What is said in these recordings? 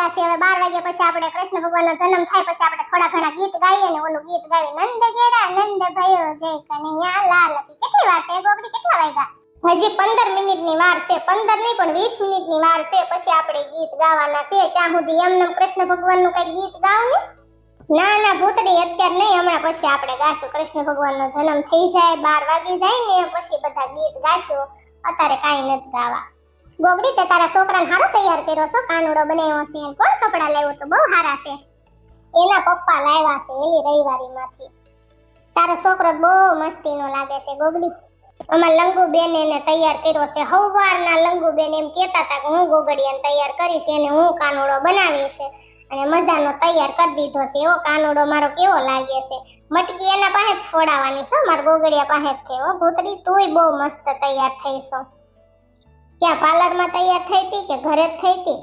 વાગ્યા છે. હવે બાર વાગ્યા પછી આપણે કૃષ્ણ ભગવાનનો જન્મ થાય પછી આપણે થોડા ઘણા ગીત ગાઈએ ને ઓલું ગીત ગાવી નંદ ઘેરા, નંદ ભયો, જય કનૈયા, લાલ કેટલી વાર છે ગોગડી કેટલા વાગ્યા? હજી પંદર મિનિટની વાર છે. પંદર નહીં, પણ વીસ મિનિટની વાર છે. પછી આપણે ગીત ગાવાના છે. ત્યાં સુધી એમને કૃષ્ણ ભગવાનનું કઈ ગીત ગાવ ને? ના ના, ભૂતડી અત્યારે નહીં. હમણાં પછી આપણે ગાશું. કૃષ્ણ ભગવાનનો જન્મ થઈ જાય, બાર વાગી જાય ને પછી બધા ગીત ગાશું. અત્યારે કાંઈ નથી ગાવા. ગોગડી, તે તારા છોકરાને હારો તૈયાર કર્યો છો? કાનુડો બનાવ્યો છે કોણ કપડાં લાવ્યો તો બહુ સારા છે. એના પપ્પા લાવ્યા છે એલી રવિવારીમાંથી. તારો છોકરો બહુ મસ્તીનો લાગે છે, ગોગડી. અમાર લંગુ બેન એને તૈયાર કર્યો છે. હવારના લંગુ બેન એમ કહેતા હતા કે હું ગોગડિયાને તૈયાર કરીશ, એને હું કાનુડો બનાવી છે. અને મજાનો તૈયાર કરી દીધો છે. એવો કાનુડો મારો કેવો લાગે છે? મટકી એના પાસે જ ફોડાવાની છે મારા ગોગડિયા પાસે જ છે ભૂતરી તુંય બહુ મસ્ત તૈયાર થઈ છો. ક્યાં પાર્લરમાં તૈયાર થઈ હતી કે ઘરે જ થઈ હતી?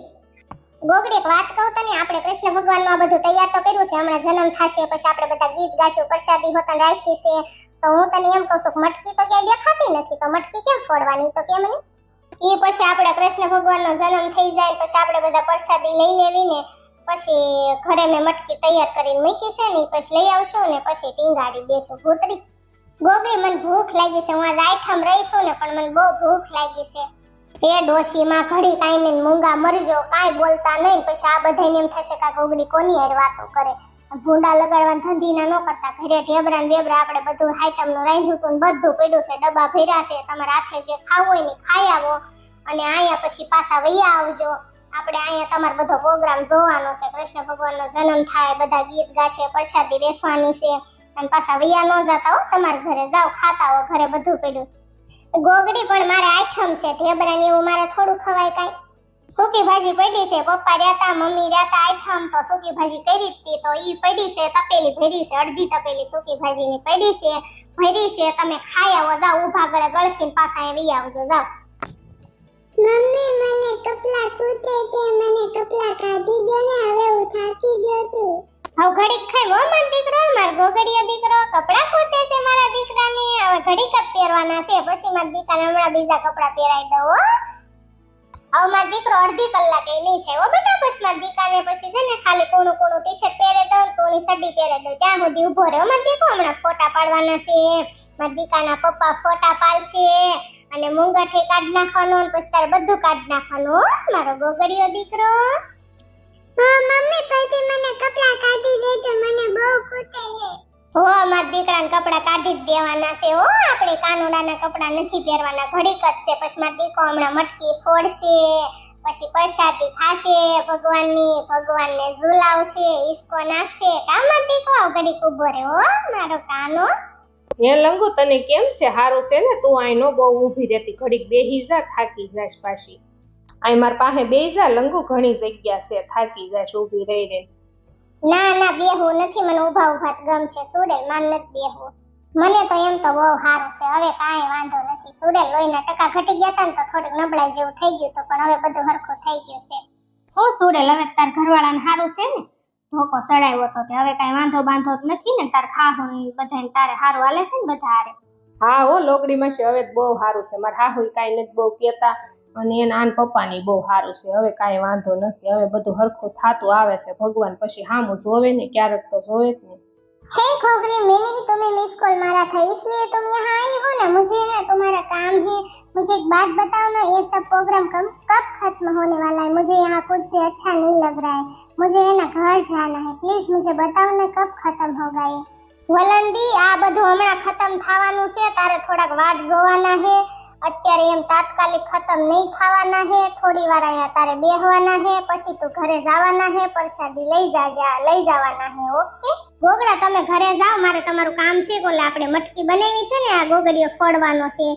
ગોગડી વાત કહું તને, આપણે કૃષ્ણ ભગવાનનું આ બધું તૈયાર તો કર્યું છે, હમણાં જન્મ થશે, પછી આપણે બધા ગીત ગાશું, પ્રસાદી હોતન રાખી છે, તો હું તને એમ કહું છું કે મટકી તો ક્યાંય દેખાતી નથી, તો મટકી કેમ ફોડવાની, તો કેમ નહીં? એ પછી આપણે કૃષ્ણ ભગવાનનો જન્મ થઈ જાય પછી આપણે બધા પ્રસાદી લઈ લેવી પછી ઘરે મેં મટકી તૈયાર કરીને મૂકી છે ને પછી લઈ આવશું ને પછી ટીંગાડી દેશું. ભૂતરી, ગોગડી મને ભૂખ લાગી છે, હું આજ આઈટમ રહીશું ને, પણ મને બહુ ભૂખ લાગી છે. તે ડોશીમાં ઘડી કાંઈ ને મૂંગા મરજો, કાંઈ બોલતા નહીં. પછી આ બધાને એમ થશે કે ઘોઘડી કોની હારે વાતો કરે? ભૂંડા લગાડવા ધંધીના ન કરતા. ઘરે ઢેબરા ને બેબરા આપણે બધું આઈટમનું રાંધ્યું હતું બધું પડ્યું છે. ડબ્બા ભર્યા છે. તમારે હાથે જે ખાવું હોય ને ખાઈ આવો. અને અહીંયા પછી પાછા વૈયા આવજો. આપણે અહીંયા તમારો બધો પ્રોગ્રામ જોવાનો છે. કૃષ્ણ ભગવાનનો જન્મ થાય, બધા ગીત ગાશે, પ્રસાદી બેસવાની છે. અને પાછા વૈયા ન જતા હો તમારા ઘરે. જાઓ, ખાતા હો. ઘરે બધું પડ્યું છે. ગોગડી પણ મારે આઈટમ છે. ઢેબરા ને એવું મારે થોડું ખવાય કાંઈ. સૂકી ભાજી પડી છે. પપ્પા રહેતા મમ્મી રહેતા આઈટમ તો સૂકી ભાજી કરી હતી તો. ઈ પડી છે, તપેલી ભરી છે. અડધી તપેલી સૂકી ભાજીની પડી છે. ભરી છે. તમે ખાઈ આવો, જાઓ, ઊભા ગળે ગળસીને પાછા આવી આવજો, જાઓ. મમ્મી, મને કપલા કૂટે છે. મને કપલા કાઢી દે ને, હવે હું થાકી ગયો છું. હવે ઘડીક ખાઈ હો, માર દીકરો, માર ગોગડીયો દીકરો. કપડા પોતે છે મારા દીકરાને. હવે ઘડીક જ પહેરવાના છે. પછી મારા દીકરાને હમણાં બીજા કપડા પહેરાઈ દઉં હવે મારો દીકરો અડધી કલાકે નહીં થાય, હો, બેટા. પછી મારા દીકરાને પછી છે ને ખાલી કોણું કોણું ટી શર્ટ પહેરે દઉં કોણી સડી પહેરે દઉં. ત્યાં સુધી ઊભો રહ્યો મારા દીકરો. હમણાં ફોટા પાડવાના છે. મારા દીકરાના પપ્પા ફોટા પાડશે. અને મુંગઠે કાઢ નાખવાનો પછી તારે બધું કાઢ નાખવાનું મારો ગોગડીયો દીકરો. મમ્મી પછી મને કપડા કાઢી દેજો મને બહુ ખૂટે છે. હો મારા દીકરાને કપડા કાઢી જ દેવાના છે હો આપણે કાનુડાના કપડા નથી પહેરવાના ઘડીક જ છે પછી મારા દીકરો હમણાં મટકી ફોડશે પછી પ્રસાદી ખાશે ભગવાનની ભગવાનને ઝુલાવશે ઈસકો નાખશે. કા મારો દીકરો ઘડીક ઊભો રહે હો મારો કાનો? હે લંગુ તને કેમ છે? હારું છે ને તું અહીં નો બહુ ઊભી રહેતી ઘડીક બેહી જા થાકી જાશ પાછી. અહીં માર પાસે બેહી જા લંગુ ઘણી જગ્યા છે થાકી જાશ ઊભી રહી રહી ના ના બેહવું નથી મને ઊભા ઊભા ગમશે. સુડેલ માન નથી બેહવું. મને તો એમ તો બહુ સારું છે હવે કાંઈ વાંધો નથી. સુડેલ લોહીના ટકા ઘટી ગયા હતા ને તો થોડીક નબળાઈ જેવું થઈ ગયું તો પણ હવે બધું હરખું થઈ ગયું છે. હો સુડેલ હવે તાર ઘરવાળાને સારું છે ને? ધોકો ચડાવ્યો તો તે હવે કાંઈ વાંધો બાંધો નથી ને તાર ખાહું બધાને તારે સારું હાલે છે ને બધા હારે હા હો લોકડીમાં છે હવે બહુ સારું છે. મારા હાહુ કાંઈ નથી બહુ કહેતા. અને એના આન પપ્પાની બહુ સારું છે હવે કાંઈ વાંધો નથી હવે બધું હરખું થાતું આવે છે ભગવાન પછી હામું જોવે ને ક્યારેક તો જોવે જ ને हे खोगरी मैंने ही तुम्हें मिस कॉल मारा था इसलिए तुम यहाँ आई हो ना मुझे ना तुम्हारा काम है मुझे एक बात बताओ ना ये सब प्रोग्राम कब कब खत्म होने वाला है मुझे यहाँ कुछ भी अच्छा नहीं लग रहा है मुझे है ना घर जाना है प्लीज मुझे बताओ ना कब खत्म होगा ये વલંદી આ બધું હમણાં ખતમ થવાનું છે તારે થોડાક વાટ જોવાના છે અત્યારે એમ તાત્કાલિક ખતમ નહીં થવાના હે, થોડી વાર અહીંયા તારે બેહવાના હે, પછી તું ઘરે જવાના હે, પ્રસાદી લઈ જાજા, લઈ જવાના હે, ઓકે? ગોગડા, તમે ઘરે જાઓ, મારે તમારું કામ છે કોલે આપણે મટકી બનાવી છે ને, આ ગોગડીઓ ફોડવાનો છે.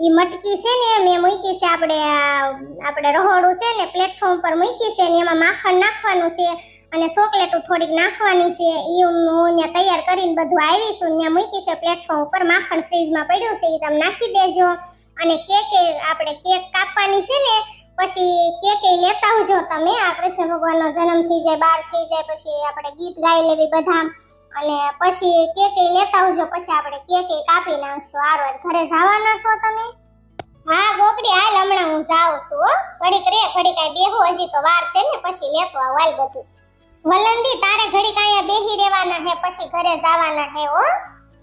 એ મટકી છે ને મેં મૂકી છે, આપણે આપણે રહોડું છે ને પ્લેટફોર્મ પર મૂકી છે ને, એમાં માખણ નાખવાનું છે. અને ચોકલેટો થોડીક નાખવાની છે એ હું ત્યાં તૈયાર કરીને બધું આવીશું. ત્યાં મૂકી છે પ્લેટફોર્મ ઉપર. માખણ ફ્રીજમાં પડ્યું છે એ તમે નાખી દેજો. અને કેક આપણે કેક કાપવાની છે ને, પછી કેક એ લેતા આવજો તમે. આ કૃષ્ણ ભગવાનનો જન્મ થઈ જાય બાર થઈ જાય, પછી આપણે ગીત ગાઈ લેવી બધા અને પછી કેક એ લેતા આવજો, પછી આપણે કેક એ કાપી નાખશું. આરો ઘરે જવાના છો તમે? હા, ગોગડી, હાલ હમણાં હું જાઉં છું, હો. ઘડીક રે, ઘડીક બેહું. હજી તો વાર છે ને, પછી લેતો આવ, હાલ બધું. વલંદી તારે ઘડીક અહીંયા બેહી રહેવાના હે પછી ઘરે જવાના હે હો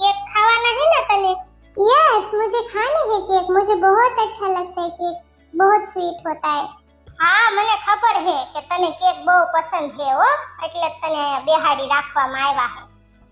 केक खावाना है ना तने यस मुझे खाना है केक मुझे बहुत अच्छा लगता है केक बहुत स्वीट होता है हाँ મને ખબર હે કે તને કેક બહુ પસંદ है हो એટલે જ તને અહીંયા બેહાડી રાખવામાં આવ્યા है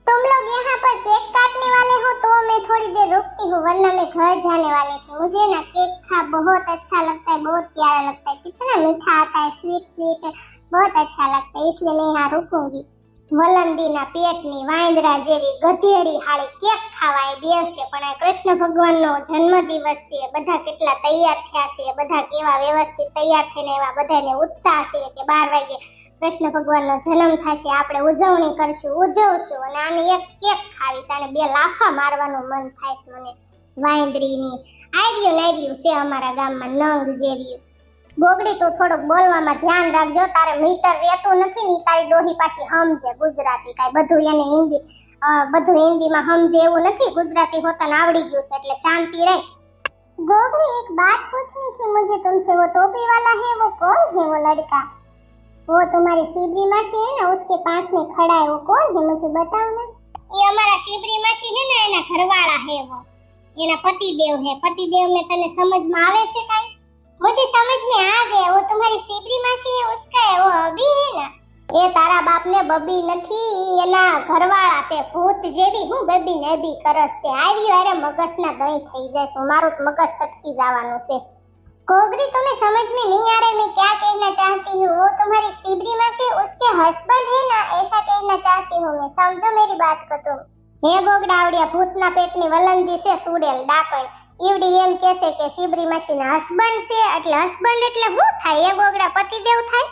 तुम लोग यहाँ पर केक काटने वाले हो तो मैं थोड़ी देर रुकती हूँ वरना मैं घर जाने वाले थे मुझे ना केक खा बहुत अच्छा लगता है बहुत प्यारा लगता है कितना मीठा आता है स्वीट स्वीट बहुत अच्छा लगता है इसलिए मैं यहाँ रुकूंगी વલંદીના પેટની વાંદરા જેવી ગધેડી હાળી કેક ખાવા એ બેસશે પણ આ કૃષ્ણ ભગવાનનો જન્મદિવસ છે બધા કેટલા તૈયાર થયા છે બધા કેવા વ્યવસ્થિત તૈયાર થઈને એવા બધાને ઉત્સાહ છે કે બાર વાગે કૃષ્ણ ભગવાનનો જન્મ થશે આપણે ઉજવણી કરશું ઉજવશું અને આને એક કેક ખાવીશ અને બે લાફા મારવાનું મન થાય છે મને વાંદરીની આવ્યું ને આવ્યું છે અમારા ગામમાં નંગ જેવી ગોગડી તું થોડુંક બોલવામાં ધ્યાન રાખજો તારે મીટર રહેતું નથી ને તારી ડોહી પાછી સમજે ગુજરાતી કાંઈ બધું એને હિન્દી અ, બધું હિન્દીમાં સમજે એવું નથી ગુજરાતી હોતને આવડી ગયું છે એટલે શાંતિ રહે गोगड़ी एक बात पूछनी थी मुझे तुमसे वो टोपी वाला है वो कौन है वो लड़का वो तुम्हारी सीबरी मासी है ना उसके पास में खड़ा है वो कौन है मुझे बताओ ना ये हमारा सीबरी मासी है ना एना घरवाला है वो एना पतिदेव है पतिदेव में तने समझ में आवे से काई मुझे समझ में आ गया वो तुम्हारी सीबरी मासी है उसका है वो अभी है ना એ તારા બાપને બબી નથી ઈ એના ઘરવાળા છે ભૂત જેવી હું બબી ને બી કરસ તે આવ્યો અરે મગજના દહીં થઈ જશે મારું તો મગજ સટકી જવાનું છે कोगरी तुम्हें समझ में नहीं आ रहा है मैं क्या कहना चाहती हूँ वो तुम्हारी सीबरी में से उसके हस्बैंड है ना ऐसा कहना चाहती हूँ मैं समझो मेरी बात को तुम હે ભૂતના પેટની વલંદી છે, સુડેલ ડાકણ ઈવડી એમ કહેશે કે શિબરી માસીના હસબન્ડ છે, એટલે હસબન્ડ એટલે શું થાય? એ ગોગડા પતિદેવ થાય?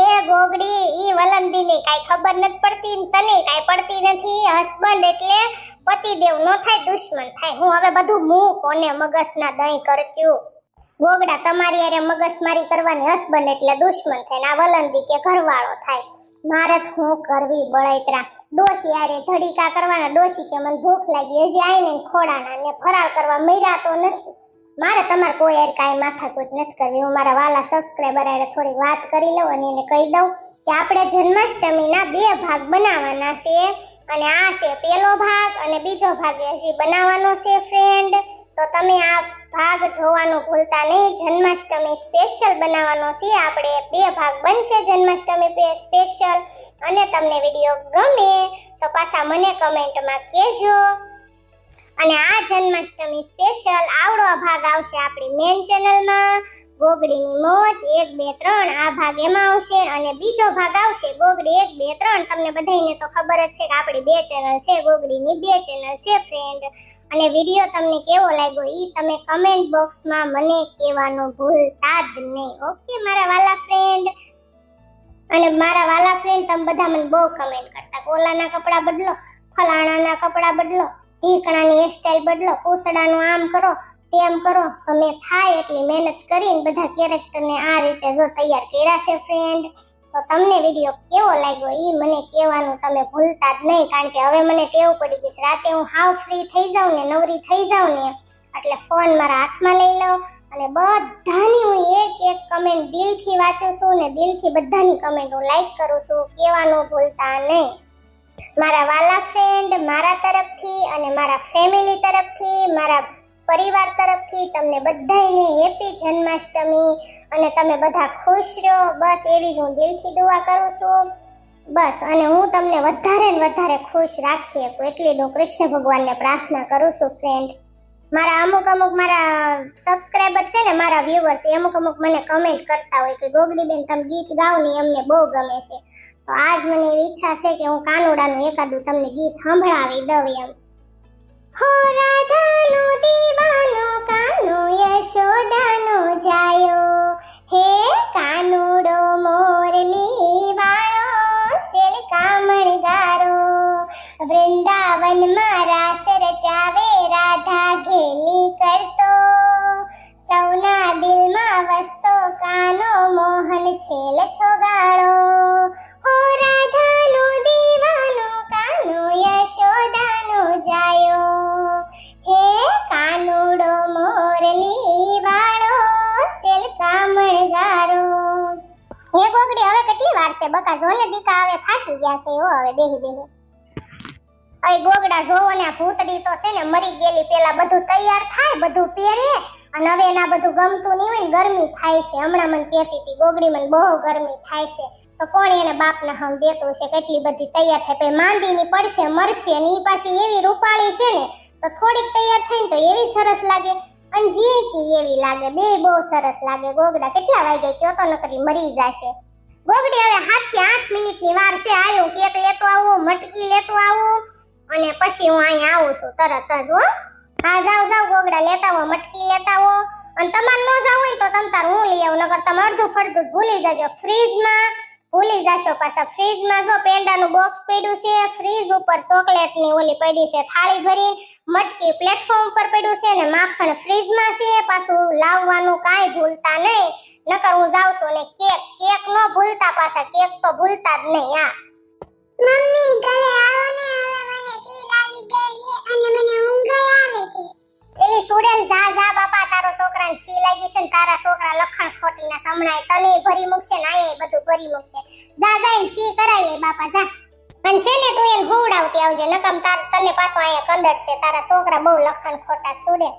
એ ગોગડી ઈ વલંદીની કાઈ ખબર નથી પડતી તને કાઈ પડતી નથી. હસબન્ડ એટલે પતિદેવ, નો થાય દુશ્મન થાય. હું હવે બધું મું કોને મગજના દહીં કરત્યું ગોગડા તમારી હારે મગજમારી કરવાની હસબન્ડ એટલે દુશ્મન થાય આ વલંદી કે ઘરવાળો થાય. મારે હું કરવી બળૈતરા? ડોશી આરે ધડીકા કરવાના, ડોશી કે મને ભૂખ લાગી. હજી આઈને ખોડાના ને ફરાળ કરવા મર્યા તો નથી. મારે તમારે કોઈ યાર કાંઈ માથાકૂટ નથી કરવી. હું મારા વાલા સબસ્ક્રાઈબર આરે થોડી વાત કરી લઉં અને એને કહી દઉં કે આપણે જન્માષ્ટમીના બે ભાગ બનાવવાના છે. અને આ છે પહેલો ભાગ અને બીજો ભાગ હજી બનાવવાનો છે ફ્રેન્ડ તો તમે આ ભાગ જોવાનું ભૂલતા નહીં. જન્માષ્ટમી સ્પેશિયલ બનાવવાનો છે. આપણે બે ભાગ બનશે જન્માષ્ટમી સ્પેશિયલ અને તમને વીડિયો ગમે તો પાછા મને કમેન્ટમાં કહેજો. અને આ જન્માષ્ટમી સ્પેશિયલ આવડો ભાગ આવશે આપણી મેન ચેનલમાં ગોગડીની મોજ એક, બે, ત્રણ આ ભાગ એમાં આવશે. અને બીજો ભાગ આવશે ગોગડી એક, બે, ત્રણ. તમને બધાને તો ખબર જ છે કે આપણી બે ચેનલ છે, ગોગડીની બે ચેનલ છે ફ્રેન્ડ અને વીડિયો તમને કેવો લાગ્યો એ તમે કમેન્ટ બોક્સમાં મને કહેવાનું ભૂલતા જ નહીં. ઓકે મારા વાલા ફ્રેન્ડ અને મારા વાલા ફ્રેન્ડ તમે બધા મને બહુ કમેન્ટ કરતા. કોલાના કપડાં બદલો, ફલાણાના કપડાં બદલો, ઢીકણાની હેરસ્ટાઈલ બદલો પૂસડાનું આમ કરો, તેમ કરો. તમે થાય એટલી મહેનત કરીને બધા કેરેક્ટરને આ રીતે જો તૈયાર કર્યા છે ફ્રેન્ડ તો તમને વીડિયો કેવો લાગ્યો? એ મને કહેવાનું તમે ભૂલતા જ નહીં, કારણ કે હવે મને ટેવ પડી ગઈ છે. રાતે હું હાવ ફ્રી થઈ જાઉં ને, નવરી થઈ જાઉં ને, એટલે ફોન મારા હાથમાં લઈ લઉં અને બધાની હું એક એક કમેન્ટ દિલથી વાંચું છું ને દિલથી બધાની કમેન્ટ હું લાઈક કરું છું. કહેવાનું ભૂલતા નહીં. મારા વાલા ફ્રેન્ડ મારા તરફથી અને મારા ફેમિલી તરફથી, મારા પરિવાર તરફથી તમને બધાને હેપી જન્માષ્ટમી અને તમે બધા ખુશ રહો. બસ એવી જ હું દિલથી દુઆ કરું છું. બસ, અને હું તમને વધારે ને વધારે ખુશ રાખી શકું એટલી હું કૃષ્ણ ભગવાનને પ્રાર્થના કરું છું ફ્રેન્ડ મારા અમુક અમુક મારા સબસ્ક્રાઈબર છે ને, મારા વ્યૂવર્સ અમુક અમુક મને કમેન્ટ કરતા હોય કે, ગોગડીબેન, તમે ગીત ગાઓ ને એમને બહુ ગમે છે. તો આજ મને એવી ઈચ્છા છે કે હું કાનુડાનું એકાદું તમને ગીત સંભળાવી દઉં એમ. હો રાધાનો દીવાનો કાનો યશોદાનો જાયો. હે કાનુડો બકા જો ને દીકા હવે થાકી ગયા છે, હો, હવે બેહી બેહી. અય ગોગડા જોવો ને ભૂતડી તો છે ને મરી ગયેલી, પેલા બધું તૈયાર થાય, બધું પહેરે, અને હવે એના બધું ગમતું નહીં હોય ને ગરમી થાય છે. હમણાં મને કહેતી હતી, ગોગડી, મને બહુ ગરમી થાય છે. તો કોણ એને બાપના હમ દેતું છે કેટલી બધી તૈયાર થાય. પછી માંદીની પડશે, મરશે ને એ પાછી એવી રૂપાળી છે ને, તો થોડીક તૈયાર થઈને તો એવી સરસ લાગે. અને ઝીણકી એવી લાગે, બે બહુ સરસ લાગે. ગોગડા કેટલા વાગે કયો તો નકરી મરી જશે. ગોગડી હવે હાથથી આઠ મિનિટની વાર છે આવ્યો કે તો એ તો આવું, મટકી લેતો આવું. અને પછી હું અહીંયા આવું છું તરત જ હો. હા જાવ જાવ ગોગડા લેતા આવો, મટકી લેતા આવો. અને તમારે ન જાવ હોય તો તમ તાર હું લઈ આવું, નકર તમે અડધું ફરધું ભૂલી જજો. ફ્રીજમાં ભૂલી જશો પાછા. ફ્રીજમાં જો પેંડાનું બોક્સ પડ્યું છે, ફ્રીજ ઉપર ચોકલેટની ઓલી પડી છે, થાળી ભરીને મટકી પ્લેટફોર્મ ઉપર પડ્યું છે ને માખણ ફ્રીજમાં છે, પાછું લાવવાનું કાંઈ ભૂલતા નહીં. નકર હું જાઉં છું ને કેક કેક ન ભૂલતા પાછા કેક તો ભૂલતા જ નહીં આ મમ્મી ગલે આવો ને હવે મને કી લાગી ગઈ છે અને મને ઊંઘ આવે છે. એલી સુડેલ જા જા બાપા તારો છોકરાને છી લાગી છે ને તારા છોકરા લખણ ખોટીના સમણાય તને ભરી મૂકશે ને આયે બધું ભરી મૂકશે. જા જા એને છી કરાય બાપા જા. અને છે ને તું એને હુવડાવતી આવજે નકમ તાર તને પાછો અહીંયા કંદડ છે તારા છોકરા બહુ લખણ ખોટા સુડેલ.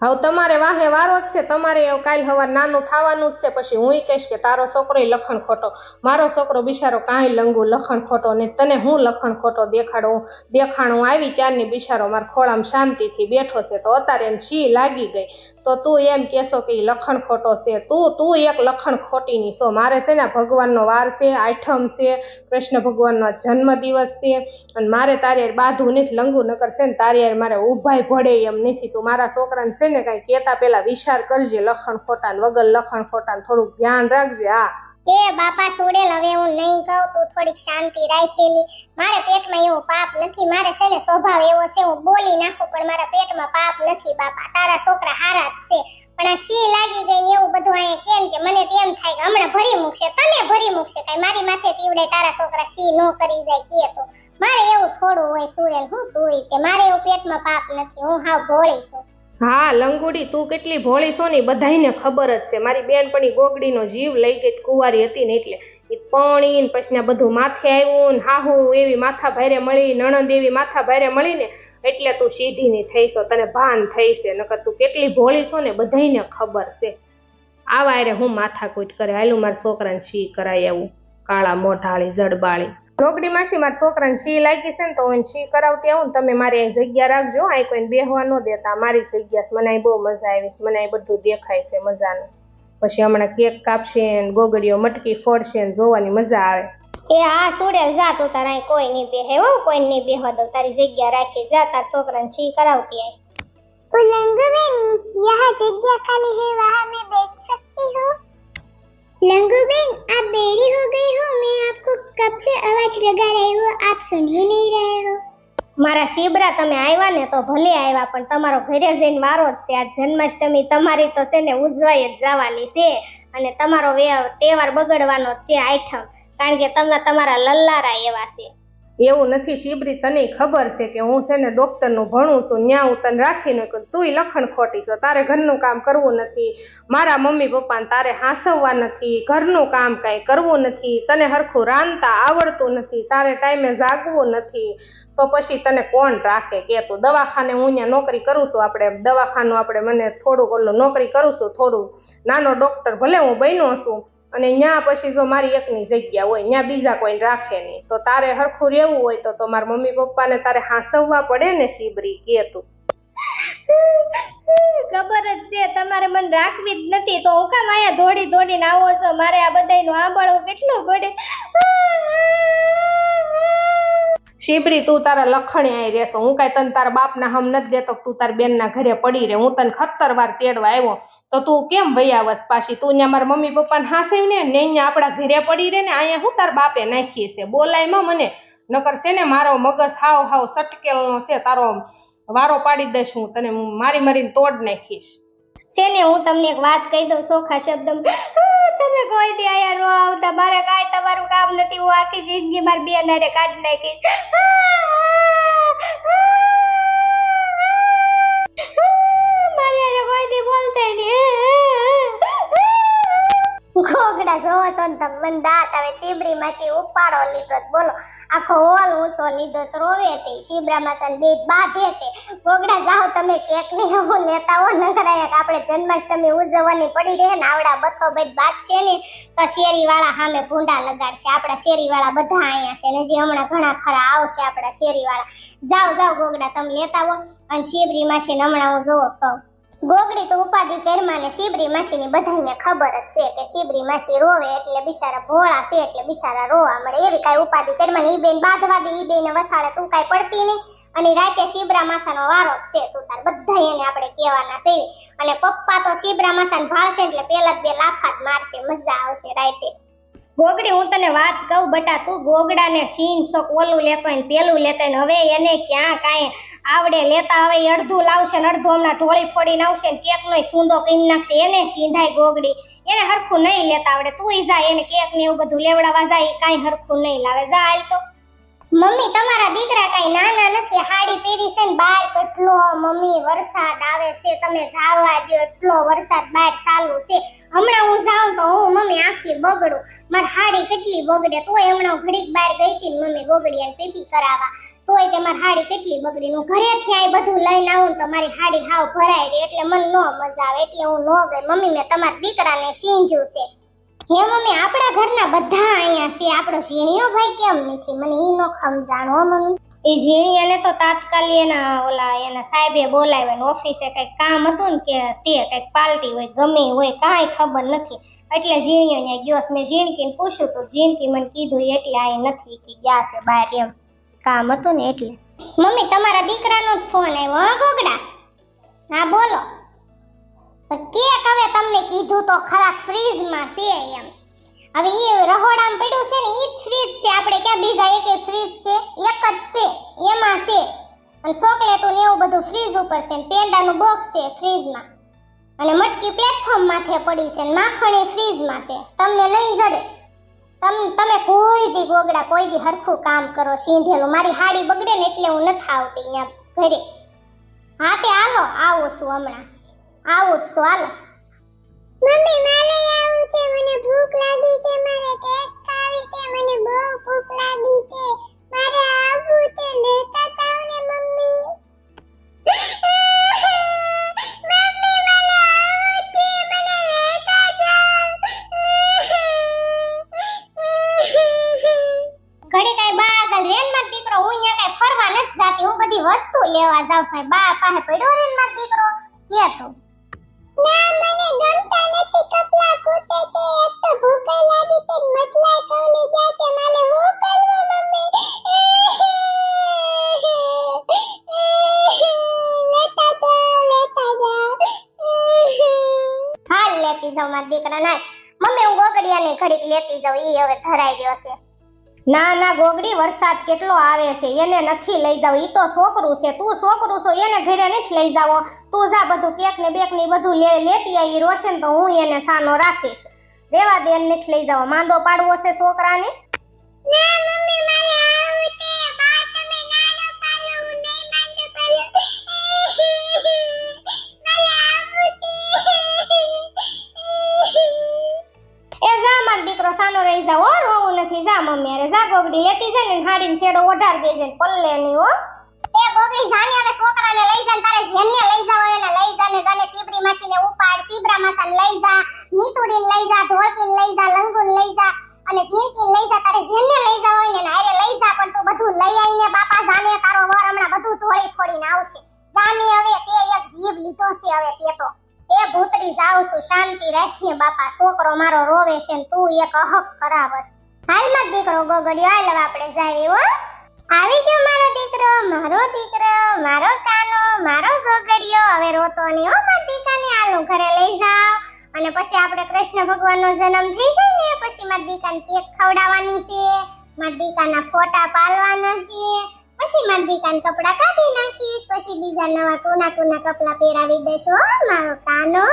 હવે તમારે વાહે વારો જ છે. તમારે કાલ સવાર નાનું થવાનું જ છે. પછી હું કહીશ કે તારો છોકરો લખણ ખોટો. મારો છોકરો બિચારો કાંઈ લંગુ લખણ ખોટો ને તને હું લખણ ખોટો દેખાડું? દેખાણું આવી ત્યારની બિચારો મારા ખોળામાં શાંતિથી બેઠો છે. તો અત્યારે એને શી લાગી ગઈ? તો તું એમ કહેશો કે લખણ ખોટો છે. તું તું એક લખણ ખોટીની છો. મારે છે ને ભગવાનનો વાર છે, આઠમ છે, કૃષ્ણ ભગવાનનો જન્મ દિવસ છે. અને મારે તારે બાંધવું નથી, લંગુ નકર છે ને તારે હારે મારે ઊભાય ભળે એમ નથી. તું મારા છોકરાને છે ને કાંઈ કહેતા પહેલાં વિચાર કરજે લખણ ખોટાને વગર, લખણ ખોટાને થોડુંક ધ્યાન રાખજે. હા. એ બાપા સુડેલ, હવે હું નહીં કહું, તું થોડીક શાંતિ રાખેલી મારે પેટમાં એવું પાપ નથી. મારે છે ને સ્વભાવ એવો છે, હું બોલી નાખું, પણ મારા પેટમાં પાપ નથી, બાપા. તારા છોકરા હારા જ છે. પણ આ શી લાગી ગઈ ને એવું બધું અહીંયા કેમ કે મને તેમ થાય કે હમણાં ભરી મૂકશે, તને ભરી મૂકશે કઈ? મારી માથે પીવડે, તારા છોકરા શી નો કરી જાય, કે તો. મારે એવું થોડું હોય સુડેલ, હું તું કે મારે એવું પેટમાં પાપ નથી, હું હાવ ભોળી છું. હા, લંગુડી, તું કેટલી ભોળી છો ને બધાને ખબર જ છે. મારી બેનપણી ગોગડીનો જીવ લઈ ગઈ કુંવારી હતી ને એટલે એ પણી ને પછી ને બધું માથે આવ્યું ને હાહુ એવી માથા ભારે મળી, નણંદ એવી માથા ભારે મળી ને એટલે તું સીધીની થઈ છો તને ભાન થઈ છે નકર તું કેટલી ભોળી છો ને બધાયને ખબર છે. આવા અરે હું માથાકૂટ કરે. હાલું, મારા છોકરાને શી કરાય આવું? કાળા, મોઢાળી, જડબાળી. રોકડી માસી મારા છોકરાને સી લાગી છે ને તો હું એને સી કરાવતી આવું ને તમે મારી અહીં જગ્યા રાખજો અહીં કોઈને બેહવા ન દેતા મારી જગ્યા છે મને અહીં બહુ મજા આવી છે મને અહીં બધું દેખાય છે મજાનું પછી હમણાં કેક કાપશે ને ગોગડીઓ મટકી ફોડશે ને જોવાની મજા આવે એ હા સુડેલ જા તું તારા અહીં કોઈ નહીં બેહે હો કોઈ નહીં બેહવા દઉં તારી જગ્યા રાખી જા તાર છોકરાને છી કરાવતી આય लंगूबेन यहाँ जगह खाली है वहाँ मैं बैठ सकती हूँ लंगूबेन आप જ રગા રહ્યો આપ સુની નહીં રહ્યો મારા શિબરા, તમે આવ્યા ને તો ભલે આવ્યા પણ તમારો ઘરે જઈને વારો જ છે. આ જન્માષ્ટમી તમારી તો છે ને ઉજવાય જ જવાની છે અને તમારો તહેવાર બગડવાનો છે આઈઠમ કારણ કે તમે તમારા લલ્લારા એવા છે. એવું નથી શિબરી, તને ખબર છે કે હું છે ને ડૉક્ટરનું ભણું છું, ન્યા હું તને રાખીને તુંય લખણ ખોટી છો, તારે ઘરનું કામ કરવું નથી, મારા મમ્મી પપ્પાને તારે હાંસવવા નથી, ઘરનું કામ કાંઈ કરવું નથી, તને હરખું રાંધતા આવડતું નથી, તારે ટાઈમે જાગવું નથી, તો પછી તને કોણ રાખે? કે તું દવાખાને હું અહીંયા નોકરી કરું છું, આપણે દવાખાનું આપણે મને થોડુંક ઓલું નોકરી કરું છું, થોડું નાનો ડૉક્ટર ભલે હું બન્યો છું અને ન્યા પછી જો મારી એકની જગ્યા હોય ન્યા બીજા કોઈને રાખે નહીં. તો તારે હરખું રહેવું હોય તો તો મારા મમ્મી પપ્પાને તારે હાંસવવા પડે ને શીબરી કે તું. ખબર જ છે તમારે મને રાખવી જ નથી. તો હું કામ અહીંયા ધોડી ધોડીને આવો છો? મારે આ બધાયનું સાંભળવું કેટલું પડે? શીબરી તું તારા લખણે આવી રહેશો. હું કાંઈ તને તારા બાપના હમ નથી દેતો તું તારા બેનના ઘરે પડી રહે. હું તને ખત્તર વાર તેડવા આવ્યો. તો તું કેમ વૈયાવસ પાછી? તું ને મારા મમ્મી પપ્પાને હાસે ને અહીંયા આપણા ઘરે પડી રહે ને અહીંયા હું તારા બાપે નાખીએ છે? બોલાયમાં મને. નકર છે ને મારો મગજ હાવ હાવ સટકેલનો છે, તારો વારો પાડી દઈશ હું તને મારી મારીને તોડ નાખીશ. છે ને હું તમને એક વાત કહી દઉં, સોખા શબ્દમાં. તમે કોઈ દી આયા રો આવતા, મારે કાંઈ તમારું કામ નથી, હું આખી જિંદગી મારી બે નારે કાઢી નાખીશ. મારી કોઈ દી બોલતા નહીં. ઘોઘડા જોવો છો ને તમે. દાંત આવે ચીબરી માંથી ઉપાડો લીધો બોલો, આખો હોલ ઊંચો લીધો રોવે છે. ચીબરા માં બે બાંધે છે. ઘોઘડા જાઓ તમે કેક ને એવું લેતા હો નકરાય આપણે જન્માષ્ટમી ઉજવવાની પડી રહે ને, આવડા બથો બધ બાદ છે ને, તો શેરી વાળા સામે ભૂંડા લગાડશે. આપણા શેરી વાળા બધા અહીંયા છે ને, જે હમણાં ઘણા ખરા આવશે આપણા શેરી વાળા જાઓ જાઓ ગોગડા, તમે લેતા હો. અને શિબરી માંથી ને, હમણાં હું જોવો કહું. ગોગડી તો ઉપાધી ઘરમાં ને શિબરી માસીની બધાને ખબર જ છે કે શિબરી માસી રોવે એટલે બિચારા ભોળા છે એટલે બિચારા રોવા મળે. એવી કાંઈ ઉપાધી ને ઈ બેન બાંધવા દે, ઈ બેન વસાડે, તું કાંઈ પડતી નહીં. અને રાતે શિબરા માસાનો વારો છે, તું તાર બધા એને આપણે કહેવાના છે. અને પપ્પા તો શિબરા માસાને ભાળશે એટલે પેલા જ બે લાફા જ મારશે, મજા આવશે રાતે. ગોગડી, હું તને વાત કહું બટા, તું ગોગડાને સીન શોક, ઓલું લેતો ને, પેલું લેતો ને, હવે એને ક્યાં કાંઈ આવડે, લેતા હવે અડધું લાવશે ને અડધું હમણાં ઢોળી ફોડીને આવશે ને કેક નો સૂંદો કરી નાખશે. એને સીંધાઈ ગોગડી. એને હરખું નહીં લેતા આવડે. તું જા, એને કેક ને એવું બધું લેવડાવવા જાય કાંઈ હરખું નહીં લાવે. જા, હાલ તો. મમ્મી, તમારા દીકરા કાંઈ નાના નથી. હાડી પહેરી છે ને બહાર કેટલો મમ્મી, વરસાદ આવે છે. તમે જાવા દો એટલો વરસાદ બહાર ચાલુ છે. હમણાં હું જાઉં તો હું મમ્મી આખી બગડું. મારી હાડી કેટલી બગડે. તોય હમણાં ઘડીક બહાર ગઈ હતી મમ્મી ગોગડી અને પીપી કરાવવા. તોય તે હાડી કેટલી બગડી? હું ઘરેથી આ બધું લઈને આવું તો મારી હાડી હાવ ભરાઈ ગઈ એટલે મને નો મજા આવે, એટલે હું નો ગઈ. મમ્મી, મેં તમારા દીકરાને સીંધ્યું છે. હે મમ્મી, આપણા ઘરના બધા અહીંયા છે. આપણો ઝીણીયો ભાઈ કેમ નથી? મને ઈ નો સમજાણ હો મમ્મી. એ ઝીણીયાને તો તાત્કાલિક એના ઓલા એના સાહેબે બોલાવ્યા ને ઓફિસે કંઈક કામ હતું ને કે તે કંઈક પાર્ટી હોય, ગમે હોય, કાંઈ ખબર નથી. એટલે ઝીણીયો ને ગયો. મેં ઝીણકીને પૂછ્યું તો ઝીણકી મને કીધું, એટલે આ નથી કે ગયા છે બહાર? એમ. કામ હતું ને એટલે. મમ્મી, તમારા દીકરાનો જ ફોન આવ્યો, હા, ગોગડા? હા, બોલો. કેક હવે તમને કીધું તો ખરા ફ્રીજમાં છે એમ. હવે એ રહોડામાં પડ્યું છે ને એ જ ફ્રીજ છે. આપણે ક્યાં બીજા એકે ફ્રીજ છે? એક જ છે. એમાં છે. અને ચોકલેટું ને એવું બધું ફ્રીજ ઉપર છે પેંડાનું બોક્સ છે ફ્રીજમાં અને મટકી પ્લેટફોર્મ માથે પડી છે ને, માખણી ફ્રીજમાં છે. તમને નહીં જડે. તમ, તમે કોઈ દી ગોગડા, કોઈ દી હરખું કામ કરો, સીંધેલું. મારી હાડી બગડે ને એટલે હું નથી આવતી અહીંયા ઘરે. હા તે હાલો, આવું છું હમણાં. આવું જ છું, હાલો. મમ્મી, મારે આવું છે. મને ભૂખ લાગી છે. મારે કેક ખાવી છે. મને બહુ ભૂખ લાગી છે. મારે આવું છે. લેતા જાવ ને, મમ્મી. ના ના ગોગડી વરસાદ કેટલો આવે છે? એને નથી લઈ જાવ ઈ તો છોકરું છે. તું છોકરું છો એને ઘરે નથી લઈ જાવો તું જા બધું કેક ને બેક ને બધું લે લેતી આવી રોશન તો હું એને સાનો રાખીશ. રેવા દે નથી લઈ જાવ માંદો પાડવો છે છોકરાને? ના મમ્મી મારે આવું છે. બા તમે નાનો પાડો હું નહીં માંદો પાડો. એ જા માર દીકરો સાનો રહી જાવ હો નથી, જા મમ્મી, અરે જા ગોગડી, લેતી છે ને ખાડીને છેડો ઓઢાર દેજે ને પલ્લે ની, હો. એ ગોગડી, જાને હવે છોકરાને લઈ જા તારે જેને લઈ જાવ એને લઈ જા ને જાને સીબડી માસીને ઉપાડ સીબરા માસાને લઈ જા, નીતુડીને લઈ જા, ઢોળકીને લઈ જા, લંગુને લઈ જા અને ઝીણકીને લઈ જા, તારે જેને લઈ જાવ હોય ને હારે લઈ જા, પણ તું બધું લઈ આવીને બાપા જાને તારો વર હમણાં બધું ઢોળી ફોડીને આવશે. જાની હવે તે એક જીવ લીધો છે હવે તે તો. એ ભૂતરી જાઉં છું, શાંતિ રાખીને બાપા, છોકરો મારો રોવે છે તું એક અહક કરાવસ. હાલ દીકરો ગોગડિયો હાલ આપણે જાવી આવી ગયો મારો દીકરો મારો દીકરો, મારો કાનો, મારો ગોગડિયો હવે રોતો નહીં હો મારા દીકાને. હાલું ઘરે લઈ જાવ અને પછી આપણે કૃષ્ણ ભગવાનનો જન્મ થઈ જાય ને, પછી દીકાને કેક ખવડાવવાની છે. મારા દીકાના ફોટા પાડવાના છે. પછી મારા દીકાને કપડાં કાઢી નાખીશ. પછી બીજા નવા કોના કોના કપડાં પહેરાવી દેશો મારો કાનો.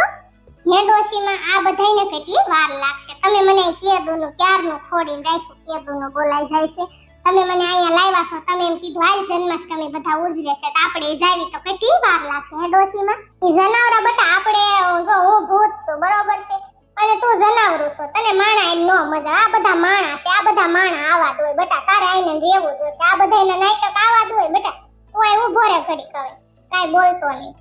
હે ડોશીમાં આ બધાને કેટલી વાર લાગશે? તમે મને કેદુનું ક્યારનું ખોડીને રાખ્યું? કેદુનું બોલાઈ જાય છે. તમે મને અહીંયા લાવ્યા છો. તમે એમ કીધું, હાલ જન્માષ્ટમી બધા ઉજવે છે. તો આપણે જાવી તો કેટલી વાર લાગશે હે ડોશીમાં ઈ જનાવરા બટા આપણે જો હું ભૂત છું, બરોબર છે? અને તું જનાવરું છો. તને માણા એમ નો મજા. આ બધા માણા છે. આ બધા માણા આવા દોય બેટા. તારે આઈને રહેવું જોશે. આ બધા એના નાટક આવા દોય બેટા. તું ઊભો રે ઘડી કવે કાઈ બોલતો નહીં.